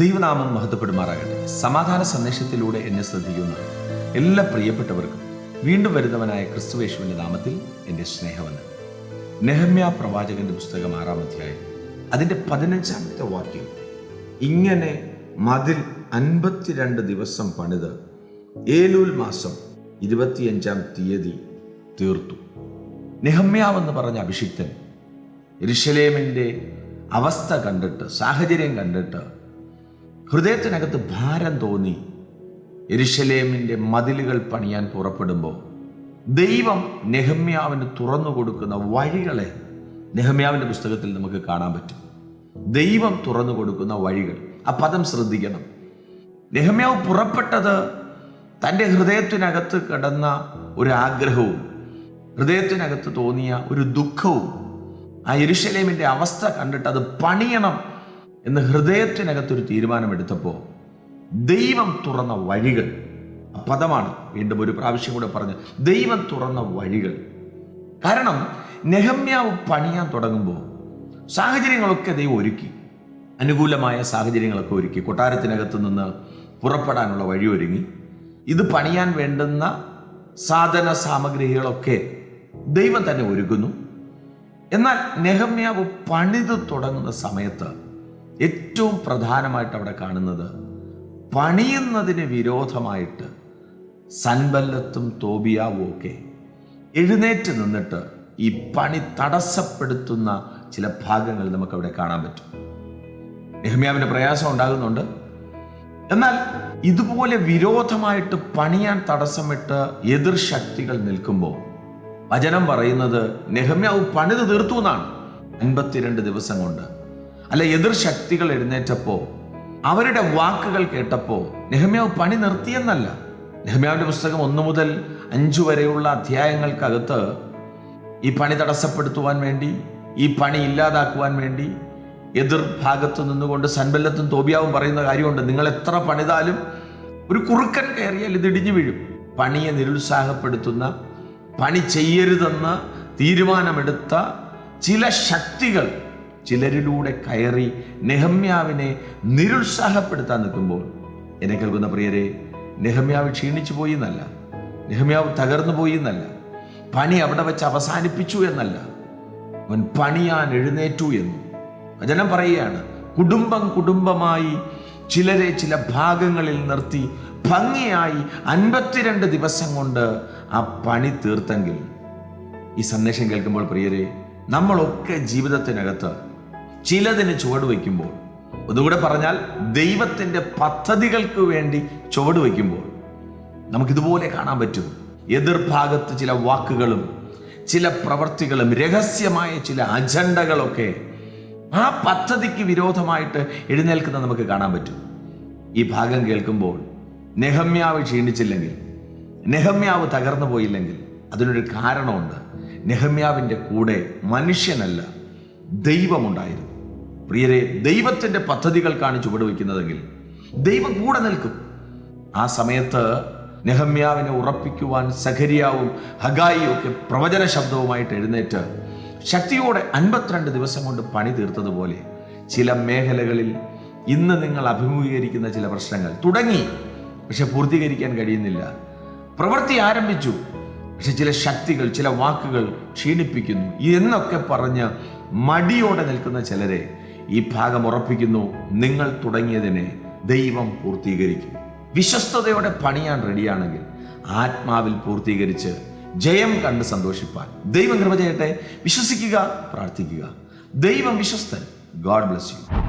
ദൈവനാമം മഹത്വപ്പെടുമാറാകട്ടെ. സമാധാന സന്ദേശത്തിലൂടെ എന്നെ ശ്രദ്ധിക്കുന്ന എല്ലാ പ്രിയപ്പെട്ടവർക്കും വീണ്ടും വരുന്നവനായ ക്രിസ്തുവേശുവിന്റെ നാമത്തിൽ എന്റെ സ്നേഹവന്ദനം. നെഹമ്യ പ്രവാചകന്റെ പുസ്തകം ആറാം അധ്യായം അതിന്റെ പതിനഞ്ചാമത്തെ വാക്യം. ഇങ്ങനെ മതിൽ അൻപത്തിരണ്ട് ദിവസം പണിത് ഏലൂൽ മാസം ഇരുപത്തിയഞ്ചാം തീയതി തീർത്തു. നെഹമ്യാവെന്ന് പറഞ്ഞ അഭിഷിക്തൻ എരുശലേമിന്റെ അവസ്ഥ കണ്ടിട്ട് സാഹചര്യം കണ്ടിട്ട് ഹൃദയത്തിനകത്ത് ഭാരം തോന്നി. എരിശലേമിന്റെ മതിലുകൾ പണിയാൻ പുറപ്പെടുമ്പോൾ ദൈവം നെഹമ്യാവിന് തുറന്നു കൊടുക്കുന്ന വഴികളെ നെഹമ്യാവിന്റെ പുസ്തകത്തിൽ നമുക്ക് കാണാൻ പറ്റും. ദൈവം തുറന്നു കൊടുക്കുന്ന വഴികൾ. ആ പദം ശ്രദ്ധിക്കണം. നെഹമ്യാവ് പുറപ്പെട്ടത് തന്റെ ഹൃദയത്തിനകത്ത് കിടന്ന ഒരു ആഗ്രഹവും ഹൃദയത്തിനകത്ത് തോന്നിയ ഒരു ദുഃഖവും ആ എരിശലേമിന്റെ അവസ്ഥ കണ്ടിട്ട് അത് പണിയണം എന്ന് ഹൃദയത്തിനകത്തൊരു തീരുമാനമെടുത്തപ്പോൾ ദൈവം തുറന്ന വഴികൾ പദമാണ് വീണ്ടും ഒരു പ്രാവശ്യം കൂടെ പറഞ്ഞു ദൈവം തുറന്ന വഴികൾ. കാരണം നെഹമ്യാവ് പണിയാൻ തുടങ്ങുമ്പോൾ സാഹചര്യങ്ങളൊക്കെ ദൈവം ഒരുക്കി അനുകൂലമായ സാഹചര്യങ്ങളൊക്കെ ഒരുക്കി കൊട്ടാരത്തിനകത്ത് നിന്ന് പുറപ്പെടാനുള്ള വഴി ഒരുങ്ങി. ഇത് പണിയാൻ വേണ്ടുന്ന സാധന സാമഗ്രികളൊക്കെ ദൈവം തന്നെ ഒരുക്കുന്നു. എന്നാൽ നെഹമ്യാവ് പണിത് തുടങ്ങുന്ന സമയത്ത് ഏറ്റവും പ്രധാനമായിട്ട് അവിടെ കാണുന്നത് പണിയുന്നതിന് വിരോധമായിട്ട് സൻബല്ലത്തും തോബിയാവും ഒക്കെ എഴുന്നേറ്റ് നിന്നിട്ട് ഈ പണി തടസ്സപ്പെടുത്തുന്ന ചില ഭാഗങ്ങൾ നമുക്ക് അവിടെ കാണാൻ പറ്റും. നെഹമ്യാവിന് പ്രയാസം ഉണ്ടാകുന്നുണ്ട്. എന്നാൽ ഇതുപോലെ വിരോധമായിട്ട് പണിയാൻ തടസ്സമിട്ട് എതിർ ശക്തികൾ നിൽക്കുമ്പോൾ വചനം പറയുന്നത് നെഹമ്യാവ് പണിത് തീർത്തു എന്നാണ്. അൻപത്തിരണ്ട് ദിവസം കൊണ്ട് അല്ല എതിർ ശക്തികൾ എഴുന്നേറ്റപ്പോൾ അവരുടെ വാക്കുകൾ കേട്ടപ്പോൾ നെഹമ്യാവ് പണി നിർത്തിയെന്നല്ല. നെഹമ്യാവിന്റെ പുസ്തകം ഒന്നു മുതൽ അഞ്ചു വരെയുള്ള അധ്യായങ്ങൾക്കകത്ത് ഈ പണി തടസ്സപ്പെടുത്തുവാൻ വേണ്ടി ഈ പണി ഇല്ലാതാക്കുവാൻ വേണ്ടി എതിർ ഭാഗത്ത് നിന്നുകൊണ്ട് സൻബല്ലത്തും തോബിയാവും പറയുന്ന കാര്യമുണ്ട്. നിങ്ങൾ എത്ര പണിതാലും ഒരു കുറുക്കൻ കയറിയാൽ ഇത് ഇടിഞ്ഞു വീഴും. പണിയെ നിരുത്സാഹപ്പെടുത്തുന്ന പണി ചെയ്യരുതെന്ന് തീരുമാനമെടുത്ത ചില ശക്തികൾ ചിലരിലൂടെ കയറി നെഹമ്യാവിനെ നിരുത്സാഹപ്പെടുത്താൻ നിൽക്കുമ്പോൾ എന്നെ കേൾക്കുന്ന പ്രിയരെ നെഹമ്യാവ് ക്ഷീണിച്ചു പോയി എന്നല്ല. നെഹമ്യാവ് തകർന്നു പോയി എന്നല്ല. പണി അവിടെ വെച്ച് അവസാനിപ്പിച്ചു എന്നല്ല. അവൻ പണിയാൻ എഴുന്നേറ്റു എന്ന്. വചനം പറയുകയാണ് കുടുംബം കുടുംബമായി ചിലരെ ചില ഭാഗങ്ങളിൽ നിർത്തി ഭംഗിയായി അൻപത്തിരണ്ട് ദിവസം കൊണ്ട് ആ പണി തീർത്തെങ്കിൽ. ഈ സന്ദേശം കേൾക്കുമ്പോൾ പ്രിയരെ നമ്മളൊക്കെ ജീവിതത്തിനകത്ത് ചിലതിന് ചുവട് വയ്ക്കുമ്പോൾ. ഒന്നുകൂടെ പറഞ്ഞാൽ ദൈവത്തിന്റെ പദ്ധതികൾക്ക് വേണ്ടി ചുവട് വയ്ക്കുമ്പോൾ നമുക്കിതുപോലെ കാണാൻ പറ്റും. എതിർഭാഗത്ത് ചില വാക്കുകളും ചില പ്രവർത്തികളും രഹസ്യമായ ചില അജണ്ടകളൊക്കെ ആ പദ്ധതിക്ക് വിരോധമായിട്ട് എഴുന്നേൽക്കുന്ന നമുക്ക് കാണാൻ പറ്റും. ഈ ഭാഗം കേൾക്കുമ്പോൾ നെഹമ്യാവ് ക്ഷീണിച്ചില്ലെങ്കിൽ നെഹമ്യാവ് തകർന്നു പോയില്ലെങ്കിൽ അതിനൊരു കാരണമുണ്ട്. നെഹമ്യാവിന്റെ കൂടെ മനുഷ്യനല്ല ദൈവമുണ്ടായിരുന്നു. പ്രിയരെ ദൈവത്തിന്റെ പദ്ധതികൾക്കാണ് ചുവടുവെക്കുന്നതെങ്കിൽ ദൈവം കൂടെ നിൽക്കും. ആ സമയത്ത് നെഹമ്യാവിനെ ഉറപ്പിക്കുവാൻ സഖരിയാവും ഹഗായിയും ഒക്കെ പ്രവചന ശബ്ദവുമായിട്ട് എഴുന്നേറ്റ് ശക്തിയോടെ അൻപത്തിരണ്ട് ദിവസം കൊണ്ട് പണി തീർത്തതുപോലെ ചില മേഖലകളിൽ ഇന്ന് നിങ്ങൾ അഭിമുഖീകരിക്കുന്ന ചില പ്രശ്നങ്ങൾ തുടങ്ങി. പക്ഷെ പൂർത്തീകരിക്കാൻ കഴിയുന്നില്ല. പ്രവൃത്തി ആരംഭിച്ചു. പക്ഷെ ചില ശക്തികൾ ചില വാക്കുകൾ ക്ഷീണിപ്പിക്കുന്നു. എന്നൊക്കെ പറഞ്ഞ് മടിയോടെ നിൽക്കുന്ന ചിലരെ ഈ ഭാഗം ഉറപ്പിക്കുന്നു. നിങ്ങൾ തുടങ്ങിയതിനെ ദൈവം പൂർത്തീകരിക്കും. വിശ്വസ്തയോടെ പണിയാൻ റെഡിയാണെങ്കിൽ ആത്മാവിൽ പൂർത്തീകരിച്ച് ജയം കണ്ട് സന്തോഷിപ്പാൻ. ദൈവം കൃപ ചെയ്യട്ടെ. വിശ്വസിക്കുക പ്രാർത്ഥിക്കുക. ദൈവം വിശ്വസ്തൻ. God bless you.